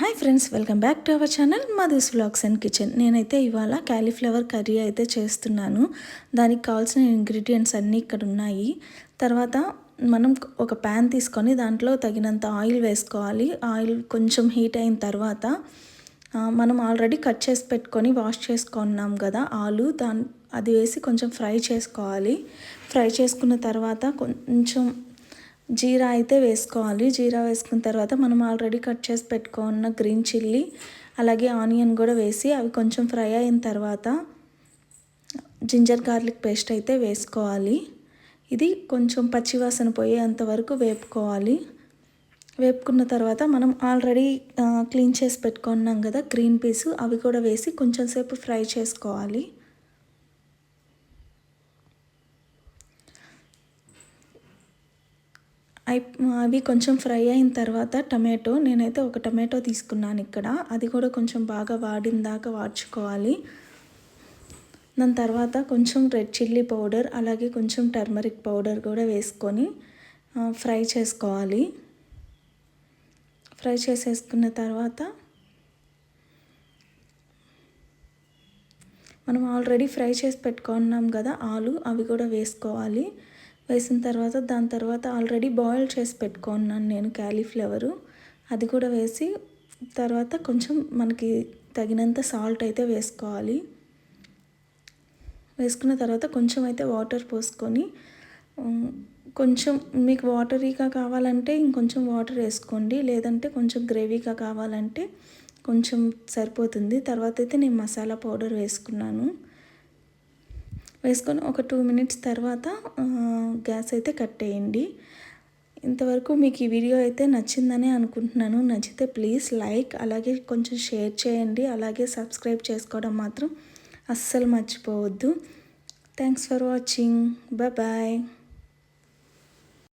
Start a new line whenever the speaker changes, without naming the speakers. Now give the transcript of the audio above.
Hi friends welcome back to our channel Madhu's vlogs and kitchen నేనైతే ఇవాళ cauliflower curry అయితే చేస్తున్నాను. దానికి కావాల్సిన ఇంగ్రీడియంట్స్ అన్నీ ఇక్కడ ఉన్నాయి. తర్వాత మనం ఒక ప్యాన్ తీసుకొని దాంట్లో తగినంత ఆయిల్ వేసుకోవాలి. ఆయిల్ కొంచెం హీట్ అయిన తర్వాత మనం ఆల్రెడీ కట్ చేసి పెట్టుకొని వాష్ చేసుకున్నాం కదా ఆలు దాని అది వేసి కొంచెం ఫ్రై చేసుకోవాలి. ఫ్రై చేసుకున్న తర్వాత కొంచెం జీరా అయితే వేసుకోవాలి. జీరా వేసుకున్న తర్వాత మనం ఆల్రెడీ కట్ చేసి పెట్టుకున్న గ్రీన్ చిల్లీ అలాగే ఆనియన్ కూడా వేసి అవి కొంచెం ఫ్రై అయిన తర్వాత జింజర్ గార్లిక్ పేస్ట్ అయితే వేసుకోవాలి. ఇది కొంచెం పచ్చివాసన పోయేంత వరకు వేపుకోవాలి. వేపుకున్న తర్వాత మనం ఆల్రెడీ క్లీన్ చేసి పెట్టుకున్నాం కదా గ్రీన్ పీస్ అవి కూడా వేసి కొంచెం సేపు ఫ్రై చేసుకోవాలి. అవి కొంచెం ఫ్రై అయిన తర్వాత టమాటో నేనైతే ఒక టమాటో తీసుకున్నాను ఇక్కడ. అది కూడా కొంచెం బాగా వాడిన దాకా వాడ్చుకోవాలి. దాని తర్వాత కొంచెం రెడ్ చిల్లీ పౌడర్ అలాగే కొంచెం టర్మరిక్ పౌడర్ కూడా వేసుకొని ఫ్రై చేసుకోవాలి. ఫ్రై చేసేసుకున్న తర్వాత మనం ఆల్రెడీ ఫ్రై చేసి పెట్టుకున్నాం కదా ఆలు అవి కూడా వేసుకోవాలి. వేసిన తర్వాత దాని తర్వాత ఆల్రెడీ బాయిల్ చేసి పెట్టుకున్నాను నేను క్యాలీఫ్లవరు. అది కూడా వేసి తర్వాత కొంచెం మనకి తగినంత సాల్ట్ అయితే వేసుకోవాలి. వేసుకున్న తర్వాత కొంచెం అయితే వాటర్ పోసుకొని కొంచెం మీకు వాటరీగా కావాలంటే ఇంకొంచెం వాటర్ వేసుకోండి. లేదంటే కొంచెం గ్రేవీగా కావాలంటే కొంచెం సరిపోతుంది. తర్వాత అయితే నేను మసాలా పౌడర్ వేసుకున్నాను. వేసుకొని ఒక టూ మినిట్స్ తర్వాత గ్యాస్ అయితే కట్టేయండి ఇంతవరకు మీకు ఈ వీడియో అయితే నచ్చిందని అనుకుంటున్నాను. నచ్చితే ప్లీజ్ లైక్ అలాగే కొంచెం షేర్ చేయండి. అలాగే సబ్స్క్రైబ్ చేసుకోవడం మాత్రం అస్సలు మర్చిపోవద్దు. Thanks for watching. బాయ్.